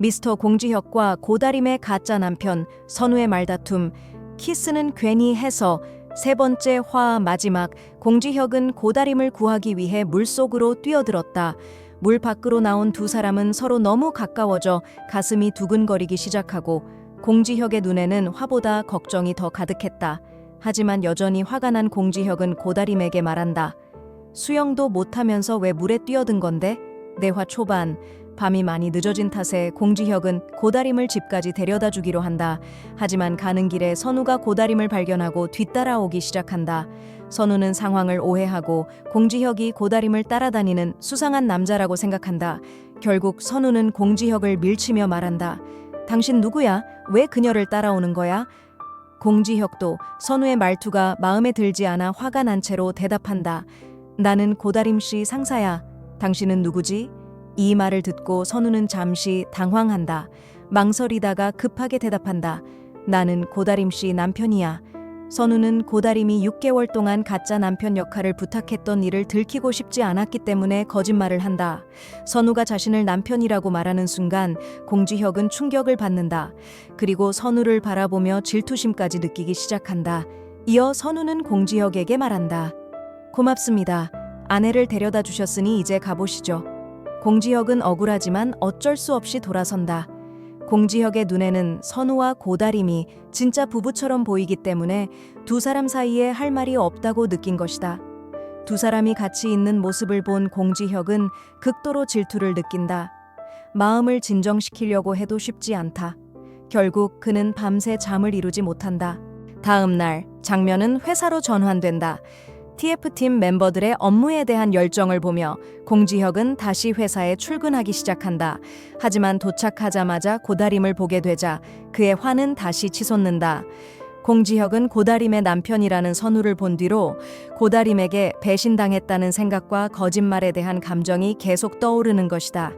미스터 공지혁과 고다림의 가짜 남편 선우의 말다툼, 키스는 괜히 해서 세 번째 화 마지막 공지혁은 고다림을 구하기 위해 물속으로 뛰어들었다. 물 밖으로 나온 두 사람은 서로 너무 가까워져 가슴이 두근거리기 시작하고 공지혁의 눈에는 화보다 걱정이 더 가득했다. 하지만 여전히 화가 난 공지혁은 고다림에게 말한다. 수영도 못하면서 왜 물에 뛰어든 건데? 내 화 초반 밤이 많이 늦어진 탓에 공지혁은 고다림을 집까지 데려다 주기로 한다. 하지만 가는 길에 선우가 고다림을 발견하고 뒤따라오기 시작한다. 선우는 상황을 오해하고 공지혁이 고다림을 따라다니는 수상한 남자라고 생각한다. 결국 선우는 공지혁을 밀치며 말한다. 당신 누구야? 왜 그녀를 따라오는 거야? 공지혁도 선우의 말투가 마음에 들지 않아 화가 난 채로 대답한다. 나는 고다림 씨 상사야. 당신은 누구지? 이 말을 듣고 선우는 잠시 당황한다. 망설이다가 급하게 대답한다. 나는 고다림 씨 남편이야. 선우는 고다림이 6개월 동안 가짜 남편 역할을 부탁했던 일을 들키고 싶지 않았기 때문에 거짓말을 한다. 선우가 자신을 남편이라고 말하는 순간 공지혁은 충격을 받는다. 그리고 선우를 바라보며 질투심까지 느끼기 시작한다. 이어 선우는 공지혁에게 말한다. 고맙습니다. 아내를 데려다 주셨으니 이제 가보시죠. 공지혁은 억울하지만 어쩔 수 없이 돌아선다. 공지혁의 눈에는 선우와 고다림이 진짜 부부처럼 보이기 때문에 두 사람 사이에 할 말이 없다고 느낀 것이다. 두 사람이 같이 있는 모습을 본 공지혁은 극도로 질투를 느낀다. 마음을 진정시키려고 해도 쉽지 않다. 결국 그는 밤새 잠을 이루지 못한다. 다음 날 장면은 회사로 전환된다. TF팀 멤버들의 업무에 대한 열정을 보며 공지혁은 다시 회사에 출근하기 시작한다. 하지만 도착하자마자 고다림을 보게 되자 그의 화는 다시 치솟는다. 공지혁은 고다림의 남편이라는 선우를 본 뒤로 고다림에게 배신당했다는 생각과 거짓말에 대한 감정이 계속 떠오르는 것이다.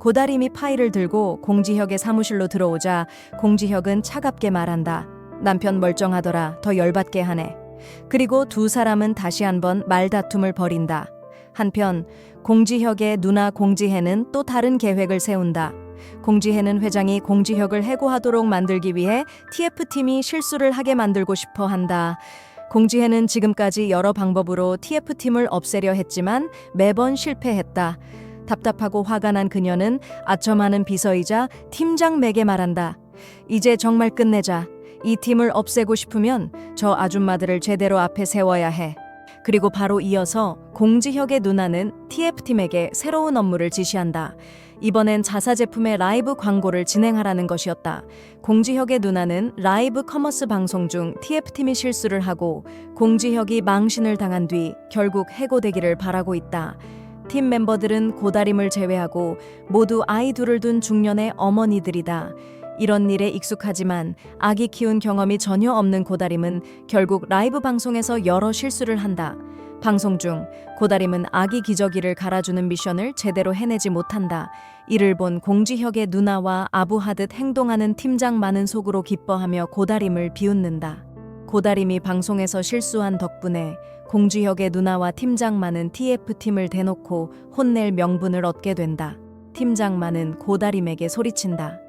고다림이 파일을 들고 공지혁의 사무실로 들어오자 공지혁은 차갑게 말한다. 남편 멀쩡하더라. 더 열받게 하네. 그리고 두 사람은 다시 한번 말다툼을 벌인다. 한편 공지혁의 누나 공지혜는 또 다른 계획을 세운다. 공지혜는 회장이 공지혁을 해고하도록 만들기 위해 TF팀이 실수를 하게 만들고 싶어 한다. 공지혜는 지금까지 여러 방법으로 TF팀을 없애려 했지만 매번 실패했다. 답답하고 화가 난 그녀는 아첨하는 비서이자 팀장에게 말한다. 이제 정말 끝내자. 이 팀을 없애고 싶으면 저 아줌마들을 제대로 앞에 세워야 해. 그리고 바로 이어서 공지혁의 누나는 TF팀에게 새로운 업무를 지시한다. 이번엔 자사 제품의 라이브 광고를 진행하라는 것이었다. 공지혁의 누나는 라이브 커머스 방송 중 TF팀이 실수를 하고 공지혁이 망신을 당한 뒤 결국 해고되기를 바라고 있다. 팀 멤버들은 고다림을 제외하고 모두 아이 둘을 둔 중년의 어머니들이다. 이런 일에 익숙하지만 아기 키운 경험이 전혀 없는 고다림은 결국 라이브 방송에서 여러 실수를 한다. 방송 중 고다림은 아기 기저귀를 갈아주는 미션을 제대로 해내지 못한다. 이를 본 공지혁의 누나와 아부하듯 행동하는 팀장만은 속으로 기뻐하며 고다림을 비웃는다. 고다림이 방송에서 실수한 덕분에 공지혁의 누나와 팀장만은 TF팀을 대놓고 혼낼 명분을 얻게 된다. 팀장만은 고다림에게 소리친다.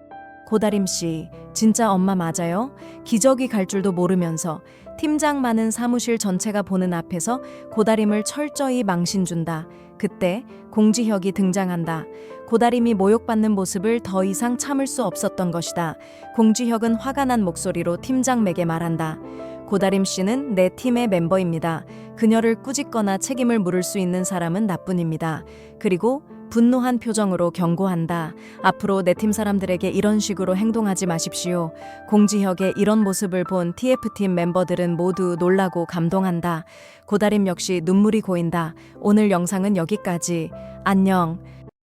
고다림 씨, 진짜 엄마 맞아요? 기저귀 갈 줄도 모르면서 팀장 많은 사무실 전체가 보는 앞에서 고다림을 철저히 망신 준다. 그때 공지혁이 등장한다. 고다림이 모욕받는 모습을 더 이상 참을 수 없었던 것이다. 공지혁은 화가 난 목소리로 팀장에게 말한다. 고다림 씨는 내 팀의 멤버입니다. 그녀를 꾸짖거나 책임을 물을 수 있는 사람은 나뿐입니다. 그리고 분노한 표정으로 경고한다. 앞으로 내 팀 사람들에게 이런 식으로 행동하지 마십시오. 공지혁의 이런 모습을 본 TF팀 멤버들은 모두 놀라고 감동한다. 고다림 역시 눈물이 고인다. 오늘 영상은 여기까지. 안녕.